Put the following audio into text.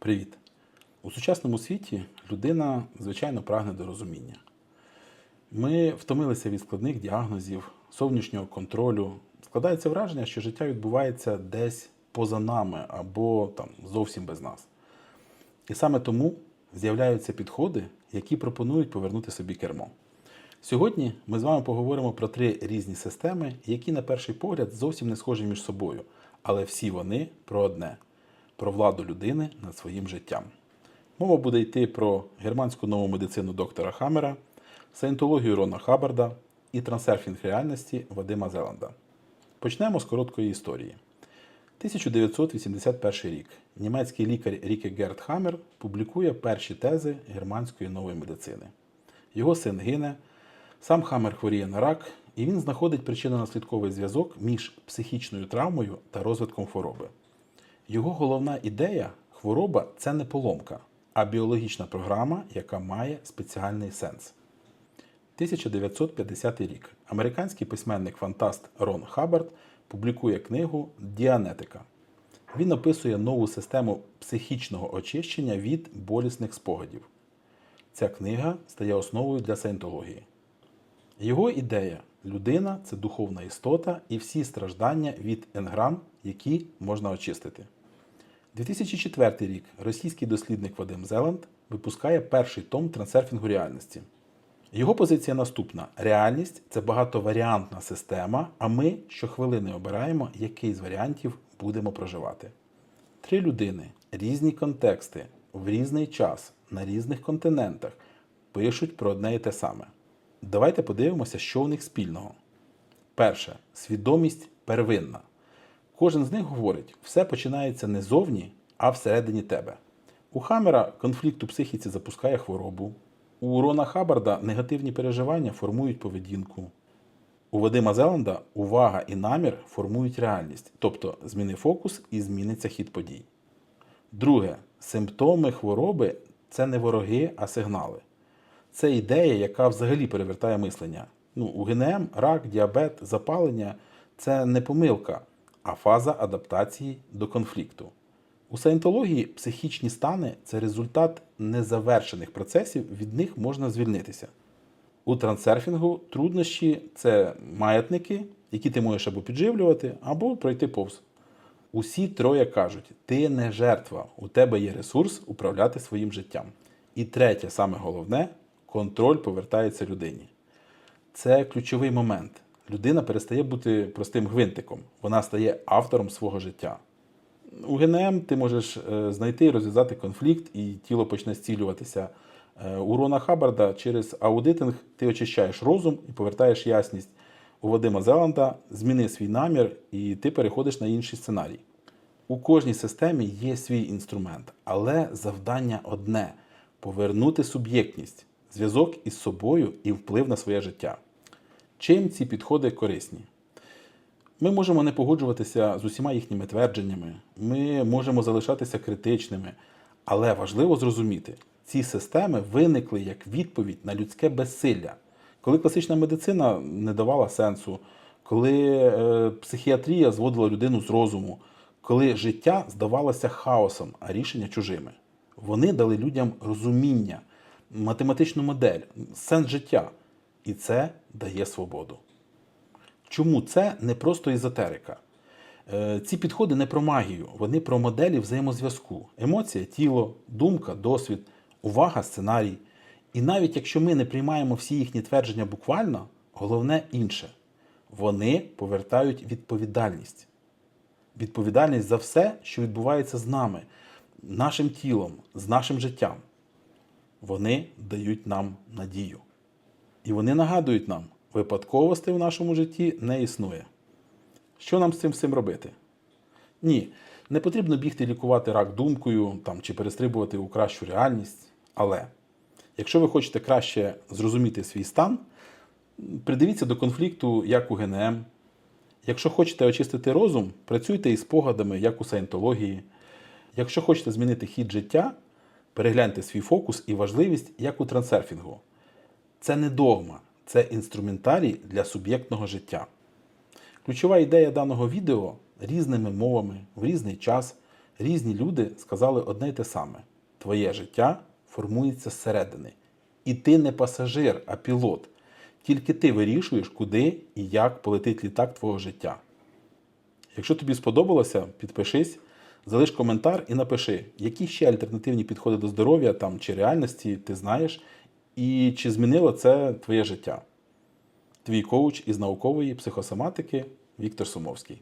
Привіт! У сучасному світі людина, звичайно, прагне до розуміння. Ми втомилися від складних діагнозів, зовнішнього контролю. Складається враження, що життя відбувається десь поза нами або там, зовсім без нас. І саме тому з'являються підходи, які пропонують повернути собі кермо. Сьогодні ми з вами поговоримо про три різні системи, які на перший погляд зовсім не схожі між собою, але всі вони про одне про владу людини над своїм життям. Мова буде йти про германську нову медицину доктора Хаммера, саєнтологію Рона Хаббарда і трансерфінг реальності Вадима Зеланда. Почнемо з короткої історії. 1981 рік німецький лікар Ріке Герт Хаммер публікує перші тези германської нової медицини. Його син гине, сам Хаммер хворіє на рак, і він знаходить причинно-наслідковий зв'язок між психічною травмою та розвитком хвороби. Його головна ідея хвороба це не поломка, а біологічна програма, яка має спеціальний сенс. 1950 рік американський письменник-фантаст Рон Хаббард публікує книгу Діанетика. Він описує нову систему психічного очищення від болісних спогадів. Ця книга стає основою для саєнтології. Його ідея людина це духовна істота і всі страждання від енграм, які можна очистити. 2004 рік російський дослідник Вадим Зеланд випускає перший том трансерфінгу реальності. Його позиція наступна: реальність це багатоваріантна система, а ми щохвилини обираємо, який з варіантів будемо проживати. Три людини, різні контексти, в різний час, на різних континентах пишуть про одне і те саме. Давайте подивимося, що в них спільного. Перше свідомість первинна. Кожен з них говорить, все починається не зовні, а всередині тебе. У Хаммера конфлікт у психіці запускає хворобу. У Рона Хаббарда негативні переживання формують поведінку. У Вадима Зеланда увага і намір формують реальність, тобто зміни фокус і зміниться хід подій. Друге, симптоми хвороби це не вороги, а сигнали. Це ідея, яка взагалі перевертає мислення. Ну, у ГНМ рак, діабет, запалення це не помилка, а фаза адаптації до конфлікту. У саєнтології психічні стани це результат незавершених процесів, від них можна звільнитися. У трансерфінгу труднощі це маятники, які ти можеш або підживлювати, або пройти повз. Усі троє кажуть: ти не жертва, у тебе є ресурс управляти своїм життям. І третє, саме головне, контроль повертається людині. Це ключовий момент. Людина перестає бути простим гвинтиком, вона стає автором свого життя. У ГНМ ти можеш е, знайти і розв'язати конфлікт, і тіло почне зцілюватися. Е, У Рона Хаббарда через аудитинг ти очищаєш розум і повертаєш ясність. У Вадима Зеланда зміни свій намір, і ти переходиш на інший сценарій. У кожній системі є свій інструмент, але завдання одне повернути суб'єктність, зв'язок із собою і вплив на своє життя. Чим ці підходи корисні? Ми можемо не погоджуватися з усіма їхніми твердженнями, ми можемо залишатися критичними, але важливо зрозуміти, ці системи виникли як відповідь на людське безсилля. Коли класична медицина не давала сенсу, коли е, психіатрія зводила людину з розуму, коли життя здавалося хаосом, а рішення чужими. Вони дали людям розуміння, математичну модель, сенс життя. І це дає свободу. Чому це не просто езотерика? Е, Ці підходи не про магію, вони про моделі взаємозв'язку. Емоція, тіло, думка, досвід, увага, сценарій. І навіть якщо ми не приймаємо всі їхні твердження буквально, головне інше. Вони повертають відповідальність. Відповідальність за все, що відбувається з нами, нашим тілом, з нашим життям. Вони дають нам надію. І вони нагадують нам, випадковостей в нашому житті не існує. Що нам з цим всім робити? Ні, не потрібно бігти лікувати рак думкою там, чи перестрибувати у кращу реальність. Але якщо ви хочете краще зрозуміти свій стан, придивіться до конфлікту, як у ГНМ. Якщо хочете очистити розум, працюйте із спогадами, як у саєнтології. Якщо хочете змінити хід життя, перегляньте свій фокус і важливість, як у трансерфінгу. Це не догма, це інструментарій для суб'єктного життя. Ключова ідея даного відео різними мовами в різний час Різні люди сказали одне й те саме: твоє життя формується зсередини. І ти не пасажир, а пілот. Тільки ти вирішуєш, куди і як полетить літак твого життя. Якщо тобі сподобалося, підпишись, залиш коментар і напиши, які ще альтернативні підходи до здоров'я там, чи реальності ти знаєш, і чи змінило це твоє життя. Твій коуч із наукової психосоматики Віктор Сумовський.